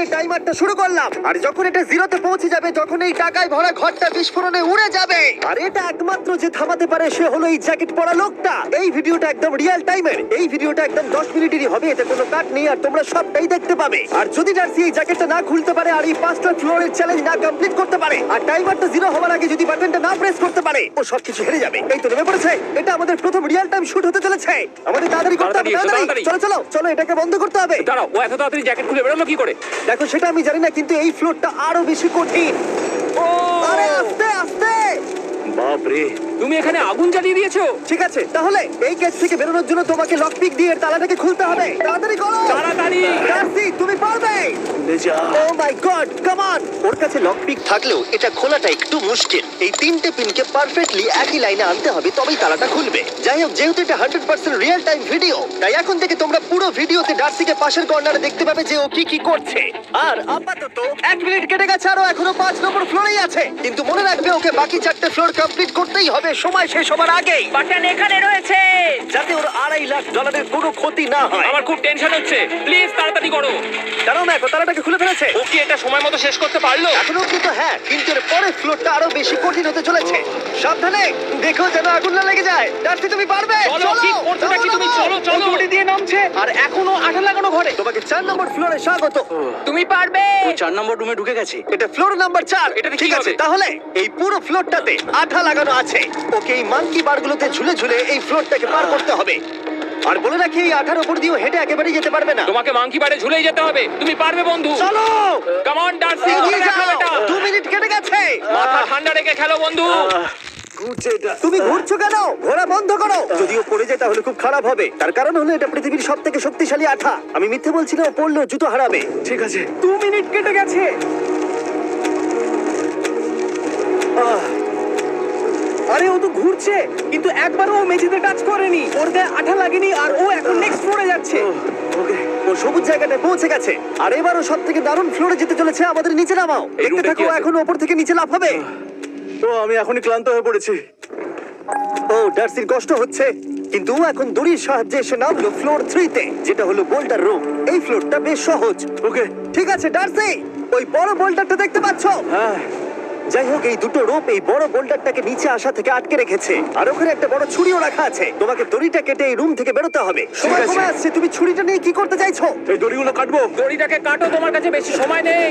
থেকে টাইমারটা শুরু করলাম আর যখন এটা জিরোতে পৌঁছে যাবে তখন এই টাকায় ভরা ঘরটা বিস্ফোরণে উড়ে যাবে। আর এটা একমাত্র যে থামাতে পারে সে হলো এই জ্যাকেট পরা লোকটা। এই ভিডিওটা একদম রিয়েল টাইমের এই ভিডিওটা একদম দশ মিনিটেরই হবে এতে কোনো কাট নেই আর তোমরা সবটাই দেখতে পাবে। আর যদি জার্সি এই জ্যাকেটটা না খুলতে পারে আর এই পাঁচটা ফ্লোরের চ্যালেঞ্জ না কমপ্লিট করতে পারে আর টাইমারটা জিরো হওয়ার আগে যদি বাটনটা না প্রেস করতে পারে ও সবকিছু হেরে যাবে। এই তো নেমে পড়েছে। এটা আমাদের প্রথম রিয়েল টাইম শুট হতে চলেছে। আমাদের তাড়াতাড়ি করতে হবে তাড়াতাড়ি। চলো চলো চলো এটাকে বন্ধ করতে হবে। দাঁড়াও ও এত তাড়াতাড়ি জ্যাকেট খুলে বেরোলো কি করে? দেখো সেটা আমি জানি না কিন্তু এই ফ্লোরটা আরও বেশি কঠিন। আরে আস্তে আস্তে! বাপরে! তুমি এখানে আগুন জ্বালিয়ে দিয়েছ? ঠিক আছে তাহলে এই গেট থেকে বেরোনোর জন্য তোমাকে লক পিক দিয়ে এর তালাটাকে খুলতে হবে। তাড়াতাড়ি করো! তাড়াতাড়ি! ডার্সি তুমি পারবে! ও মাই গড কাম অন ওর কাছে লক পিক থাকলেও এটা খোলাটা একটু মুশকিল। এই তিনটে পিনকে পারফেক্টলি একই লাইনে আনতে হবে তবেই তালাটা খুলবে। যাই হোক যেহেতু এটা hundred percent real time video তাই এখন থেকে তোমরা পুরো ভিডিওতে ডার্সিকে পাশের কর্নারে দেখতে পাবে যে ও কি কি করছে। আর আপাতত এক মিনিট কেটে গেছে আরও এখনও পাঁচ নম্বর ফ্লোরেই আছে। কিন্তু মনে রাখবে ওকে বাকি চারটে ফ্লোর কমপ্লিট করতেই হবে। সময় শেষ হবার আগেই। বাটন এখানে রয়েছে। যাতে ওর আড়াই লাখ ডলারের কোনো ক্ষতি না হয়। আমার খুব টেনশন হচ্ছে। প্লিজ তাড়াতাড়ি করো। দাঁড়াও দেখো তালাটাকে খুলে ফেলেছে ও কি এটা সময় মতো শেষ করতে পারল? এখনও অব্দি তো হ্যাঁ কিন্তু এর পরের ফ্লোরটা আরও বেশি কঠিন হতে চলেছে। সাবধানে দেখো যেন আগুন না লেগে যায়। ডার্সি তুমি পারবে? চলো কি করছ নাকি তুমি? চলো চলো দিয়ে নামছে আর এখনও আঠা লাগানো ঘরে। তোমাকে চার নম্বর ফ্লোরে স্বাগত। তুমি পারবে? চার নম্বর রুমে ঢুকে গেছে। এটা ফ্লোর নাম্বার চার। এটাতে কি ঠিক আছে হবে? তাহলে এই পুরো ফ্লোরটাতে আঠা লাগানো আছে। ওকে এই মাঙ্কি বারগুলোতে ঝুলে ঝুলে এই ফ্লোরটাকে পার করতে হবে। আর বলে রাখি এই আঠার উপর দিয়েও হেঁটে একেবারেই যেতে পারবে না? তোমাকে মাংকি বারে ঝুলেই যেতে হবে। তুমি পারবে বন্ধু। চলো! কাম অন ডার্সি এগিয়ে যাও! দু মিনিট কেটে গেছে! মাথা ঠান্ডা রেখে খেলো বন্ধু। তুমি ঘুরছো কেন? ঘোরা বন্ধ করো! যদিও পড়ে যায় তাহলে খুব খারাপ হবে। তার কারণ হলো এটা পৃথিবীর সব থেকে শক্তিশালী আঠা। আমি মিথ্যে বলছি না ও পড়লেও জুতো হারাবে। ঠিক আছে। দু মিনিট কেটে গেছে! আহ। আরে ও তো ঘুরছে কিন্তু একবারও ও মেঝেতে টাচ করেনি। ওর গায়ে আঠা লাগেনি আর ও এখন নেক্সট ফ্লোরে যাচ্ছে। ওকে ও সবুজ জায়গাটায় পৌঁছে গেছে। আর এবারও সব থেকে দারুণ ফ্লোরে যেতে চলেছে আমাদের নিচে নামাও। দেখতে থাকো এখন ওপর থেকে নিচে লাফাবে। ও আমি এখনই ক্লান্ত হয়ে পড়েছি। ও ডার্সির কষ্ট হচ্ছে কিন্তু ও এখন দড়ির সাহায্যে এসে নামলো ফ্লোর থ্রিতে যেটা হলো বোল্টার রুম এই ফ্লোরটা বেশ সহজ। ওকে। ঠিক আছে ডার্সি ওই বড় বোল্ডারটা দেখতে পাচ্ছ? হ্যাঁ। যাই হোক এই দুটো রোপ এই বড় বোল্ডারটাকে নিচে আসা থেকে আটকে রেখেছে। আর ওখানে একটা বড় ছুরিও রাখা আছে। তোমাকে দড়িটা কেটে এই রুম থেকে বেরোতে হবে। সময়। কমে আসছে তুমি ছুরিটা নিয়ে কি করতে চাইছো? এই দড়িগুলো কাটবো। দড়িটাকে কাটো তোমার কাছে বেশি সময় নেই।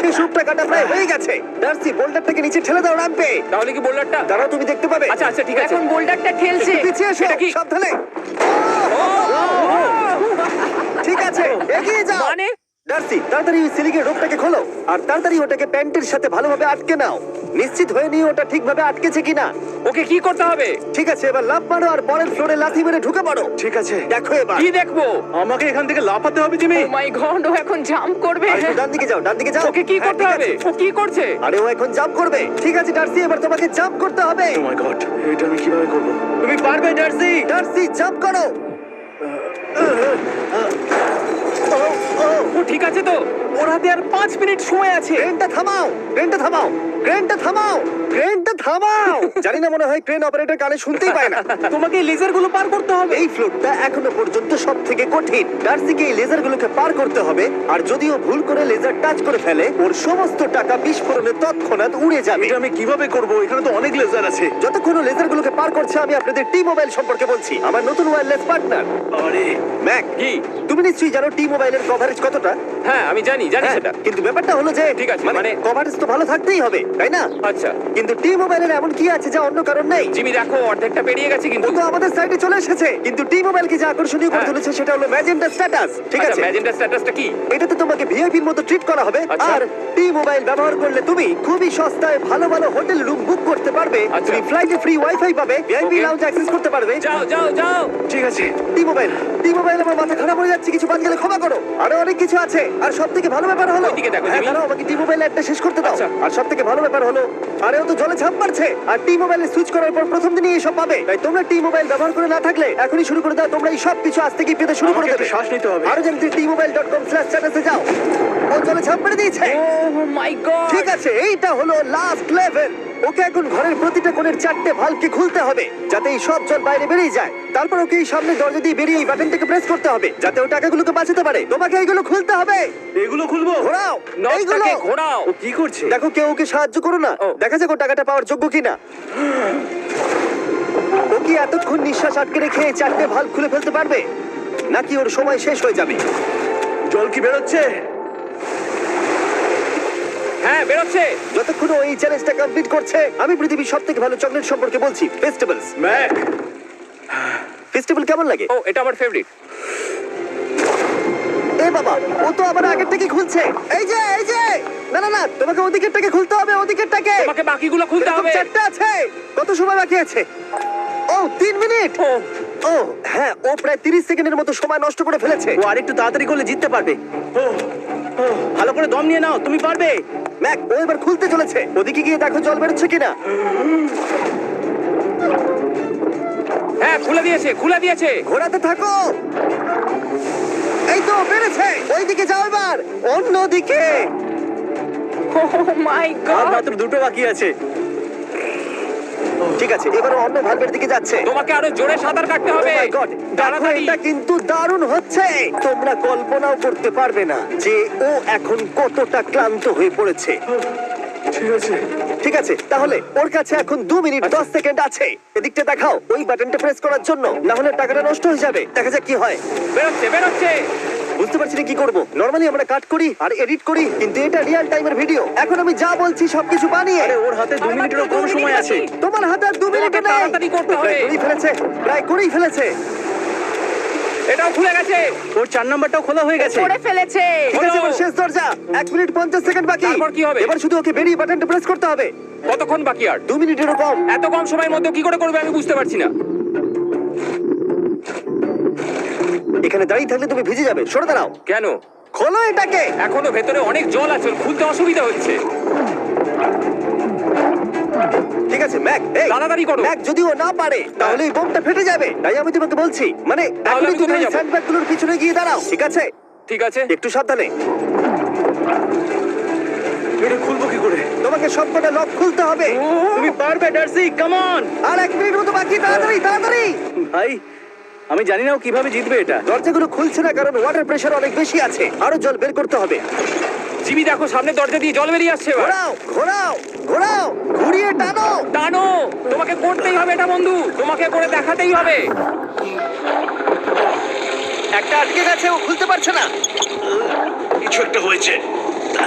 শেষ রূপটা কাটা প্রায় হয়ে গেছে। ডার্সি বোল্ডারটাকে নিচে ঠেলে দাও রাম্পে। তাহলে কি বোল্ডারটা? দাঁড়াও তুমি দেখতে পাবে। আচ্ছা আচ্ছা ঠিক আছে। এখন বোল্ডারটা ঠেলছে একটু পিছিয়ে এসো এটা কি? সাবধানে। ঠিক আছে এগিয়ে যাও। মানে ডার্সি তাড়াতাড়ি ওই সিলিকের রোপটাকে খোলো আর তাড়াতাড়ি ওটাকে প্যান্টের সাথে ভালোভাবে আটকে নাও। নিশ্চিত হয়ে নিয়ে ওটা ঠিকভাবে আটকেছে কিনা। ওকে কি করতে হবে? ঠিক আছে এবার লাফ মারো আর পরের ফ্লোরে লাথি মেরে ঢুকে পড়ো। ঠিক আছে। দেখো এবার। কি দেখব? আমাকে এখান থেকে লাফাতে হবে জিমি? ও মাই গড ও এখন জাম্প করবে। আর ডান দিকে যাও ডান দিকে যাও। ওকে কি হ্যাঁ, করতে ঠিক হবে? আছে। ও কি করছে? আরে ও এখন জাম্প করবে। ঠিক আছে ডার্সি এবার তোমাকে জাম্প করতে হবে। ও মাই গড এটা আমি কীভাবে করব? তুমি পারবে ডার্সি? ডার্সি জাম্প করো। ও, ও, ঠিক আছে তো। ওর হাতে আর পাঁচ মিনিট সময় আছে। ট্রেনটা থামাও ট্রেনটা থামাও ট্রেনটা থামাও ক্রেনটা থামাও! জানি না মনে হয় ক্রেন অপারেটর কানে শুনতেই পায় না। তোমাকে এই লেজারগুলো পার করতে হবে। এই ফ্লোরটা এখনও পর্যন্ত সব থেকে কঠিন। ডার্সিকে এই লেজার গুলোকে পার করতে হবে আর যদিও ভুল করে লেজার টাচ করে ফেলে ওর সমস্ত টাকা বিস্ফোরণে তৎক্ষণাৎ উড়ে যাবে। এটা আমি কীভাবে করব? এখানে তো অনেক লেজার আছে। যতক্ষণ ও লেজার গুলোকে পার করছে আমি আপনাদের টি মোবাইল সম্পর্কে বলছি। আমার নতুন ওয়্যারলেস পার্টনার আরে ম্যাক কি? তুমি নিশ্চয়ই জানো টি মোবাইলের কভারেজ কতটা? হ্যাঁ আমি জানি জানি হ্যাঁ, সেটা। কিন্তু ব্যাপারটা হলো যে ঠিক আছে, মানে মানে- কভারেজ তো ভালো থাকতেই হবে তাই না? আচ্ছা। কিন্তু টি মোবাইলের এমন কি আছে যা অন্য কারণ নেই। জিমি দেখো অর্ধেকটা পেরিয়ে গেছে ও কিন্তু তো আমাদের সাইডে চলে এসেছে। কিন্তু টি মোবাইলকে যে আকর্ষণীয় করে হ্যাঁ। তুলেছে সেটা হলো ম্যাজেন্টা স্ট্যাটাস ঠিক আছে? ম্যাজেন্টা স্ট্যাটাসটা কি? এটাতে তোমাকে ভিআইপির মতো ট্রিট করা হবে। আচ্ছা। আর টি মোবাইল ব্যবহার করলে তুমি খুবই সস্তায় ভালো ভালো হোটেল রুম বুক করতে পারবে। আচ্ছা। তুমি ফ্লাইটে ফ্রি ওয়াইফাই পাবে ভিআইপি লাউঞ্জ অ্যাক্সেস করতে পারবে। যাও যাও যাও। ঠিক আছে। টি মোবাইল টি মোবাইল আমার মাথা খারাপ হয়ে যাচ্ছে কিছু বাদ গেলে ক্ষমা করো। আরও অনেক কিছু আছে। আর সব থেকে ভালো ব্যাপার হলো ওইদিকে দেখো, হ্যাঁ দাঁড়াও আমাকে টি মোবাইল একটা শেষ করতে দাও। আচ্ছা। আর সব থেকে ভালো ব্যাপার হলো আরে ও তো জলে ঝাঁপ মারছে আর টি মোবাইলে সুইচ করার পর প্রথম দিনই এসব পাবে। তাই তোমরা টি মোবাইল ব্যবহার করে না থাকলে এখনই শুরু করে দাও তোমরা এই সব কিছু আজ থেকেই পেতে শুরু করে দেবে। শ্বাস নিতে হবে। আরও জানতে T mobile dot com slash চ্যানেলে যাও। ও চলে ঝাঁপ মেরে দিয়েছে। ও মাই গড ঠিক আছে এইটা হলো লাস্ট লেভেল ওকে এখন ঘরের প্রতিটা কোণের চারটে ভালকে খুলতে হবে যাতে এই সব জল বাইরে বেরিয়ে যায়। তারপর ওকে এই সামনে দরজা দিয়ে বেরিয়ে এই বাটনটাকে প্রেস করতে হবে যাতে ও টাকাগুলোকে বাঁচাতে পারে। তোমাকে এইগুলো খুলতে হবে! এগুলো খুলবো? ঘোরাও! এইগুলো! নটটাকে ঘোরাও! ও কি করছে? দেখো কেউ ওকে সাহায্য করো না। ও। দেখা যাক ও টাকাটা পাওয়ার যোগ্য কিনা। ও কি এতক্ষণ নিঃশ্বাস আটকে রেখে এই চারটে ভালো খুলে ফেলতে পারবে? নাকি ওর সময় শেষ হয়ে যাবে? জল কি বেরোচ্ছে? হ্যাঁ বেরোচ্ছে। যতক্ষণ ও এই চ্যালেঞ্জটা কমপ্লিট করছে আমি পৃথিবীর সব থেকে ভালো চকলেট সম্পর্কে বলছি ফেস্টিভ্যালস ম্যাক। ফেস্টিভ্যাল কেমন লাগে? ও এটা আমার ফেভারিট এ বাবা ও তো আবার আগের থেকে খুলছে। এই যে এই যে! না না না তোমাকে ওদিকেরটাকে খুলতে হবে ওদিকেরটাকে তোমাকে বাকিগুলো খুলতে হবে। চারটে আছে। কত সময় বাকি আছে? ও তিন মিনিট! ও। হ্যাঁ ও প্রায় তিরিশ সেকেন্ডের মতো সময় নষ্ট করে ফেলেছে। ও আরেকটু তাড়াতাড়ি করলে জিততে পারবে। ভালো করে দম নিয়ে নাও তুমি পারবে। ম্যাক ও এবার খুলতে চলেছে। ওদিকে গিয়ে দেখো জল বেরোচ্ছে কিনা। হ্যাঁ খুলে দিয়েছে খুলে দিয়েছে। ঘোরাতে থাকো। এই তো বেড়েছে। ওইদিকে যাও এবার। অন্যদিকে। ও মাই গড মাত্র দুটো বাকি আছে। ঠিক আছে এবার অন্য ভালভের দিকে যাচ্ছে। তোমাকে আরও জোরে সাঁতার কাটতে হবে। Oh my God! দেখো তাড়াতাড়ি এটা কিন্তু দারুণ হচ্ছে। তোমরা কল্পনাও করতে পারবে না যে ও এখন কতটা ক্লান্ত হয়ে পড়েছে। ঠিক আছে। ঠিক আছে তাহলে ওর কাছে এখন দু মিনিট দশ সেকেন্ড আছে। এদিকটা দেখাও ওই বাটনটা প্রেস করার জন্য না হলে টাকাটা নষ্ট হয়ে যাবে। দেখা যাক কি হয়। বেরোচ্ছে বেরোচ্ছে। বুঝতে পারছি না কি করব। নর্মালি আমরা কাট করি আর এডিট করি কিন্তু এটা রিয়েল টাইমের ভিডিও এখন আমি যা বলছি সবকিছু বানিয়ে আরে ওর হাতে দু আর মাত্র মিনিটেরও কম সময় আছে? তোমার হাতে আর দু মিনিট তোমাকে তাড়াতাড়ি করতে হবে। করেই ফেলেছে। প্রায় করেই ফেলেছে। এটাও খুলে গেছে। ওর চার নাম্বারটাও খোলা হয়ে গেছে। করে ফেলেছে। ঠিক আছে। এবার শেষ দরজা। এক মিনিট পঞ্চাশ সেকেন্ড বাকি। তারপর কি হবে? এবার শুধু ওকে বেরিয়ে বাটনটা প্রেস করতে হবে। কতক্ষণ বাকি আর? দু মিনিটেরও কম। এত কম সময়ের মধ্যে কি করে করবে আমি বুঝতে পারছি না। এখানে দাঁড়িয়ে থাকলে তুমি ভিজে যাবে। সরে দাঁড়াও। কেন? খোলো এটাকে। এখনও ভেতরে অনেক জল আছে ওর খুলতে অসুবিধা হচ্ছে। ঠিক আছে ম্যাক এই তাড়াতাড়ি করো। ম্যাক যদি ও না পারে তাহলে এই বোমটা ফেটে যাবে। তাই আমি তোমাকে বলছি মানে তাহলে আমি তুমি কোথায় স্যান্ডব্যাগগুলোর পিছনে গিয়ে দাঁড়াও ঠিক আছে? ঠিক আছে। একটু সাবধানে। এটা খুলবো কি করে? তোমাকে সবকটা লক খুলতে হবে। তুমি পারবে ডার্সি কাম অন আর এক মিনিট মতো বাকি তাড়াতাড়ি তাড়াতাড়ি! ভাই আমি জানি না ও কীভাবে জিতবে এটা। দরজাগুলো খুলছে না কারণ ওয়াটার প্রেশার অনেক বেশি আছে। আরও জল বের করতে হবে। জিমি দেখো সামনে দরজা দিয়ে জল বেরিয়ে আসছে এবার। ঘোরাও ঘোরাও ঘোরাও ঘুরিয়ে টানো। টানো! তোমাকে করতেই হবে এটা বন্ধু। তোমাকে করে দেখাতেই হবে। একটা আটকে গেছে ও খুলতে পারছে না। কিছু একটা হয়েছে।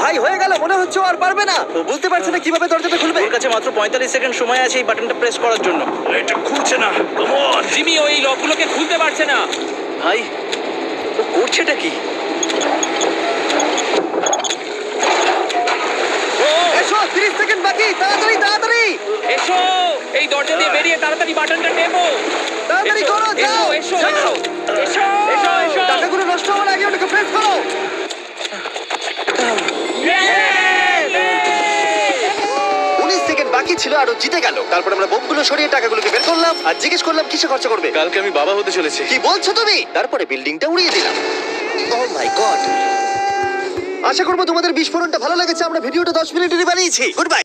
ভাই হয়ে গেল মনে হচ্ছে ও আর পারবে না। ও বুঝতে পারছে না কীভাবে দরজাটা খুলবে। ওর কাছে মাত্র পঁয়তাল্লিশ সেকেন্ড সময় আছে এই বাটনটা প্রেস করার জন্য। এটা খুলছে না। কাম অন জিমি ওই লকগুলোকে খুলতে পারছে না। ভাই ও করছেটা কি? ও! এসো 30 সেকেন্ড বাকি তাড়াতাড়ি তাড়াতাড়ি! এসো! এই দরজা দিয়ে বেরিয়ে তাড়াতাড়ি বাটনটা টেপো তাড়াতাড়ি এসো, করো যাও এসো এসো যাও। এসো এসো এসো। এসো টাকাগুলো নষ্ট হওয়ার আগে ওটাকে প্রেস করো। উনিশ সেকেন্ড বাকি ছিল আর ও জিতে গেল। তারপর আমরা বোমগুলো সরিয়ে টাকাগুলোকে বের করলাম আর জিজ্ঞেস করলাম কিসে খরচা করবে? কালকে আমি বাবা হতে চলেছি। কি বলছো তুমি? তারপরে বিল্ডিংটা উড়িয়ে দিলাম। ও মাই গড আশা করব তোমাদের বিস্ফোরণটা ভালো লেগেছে আমরা ভিডিওটা দশ মিনিটেরই বানিয়েছি। Good bye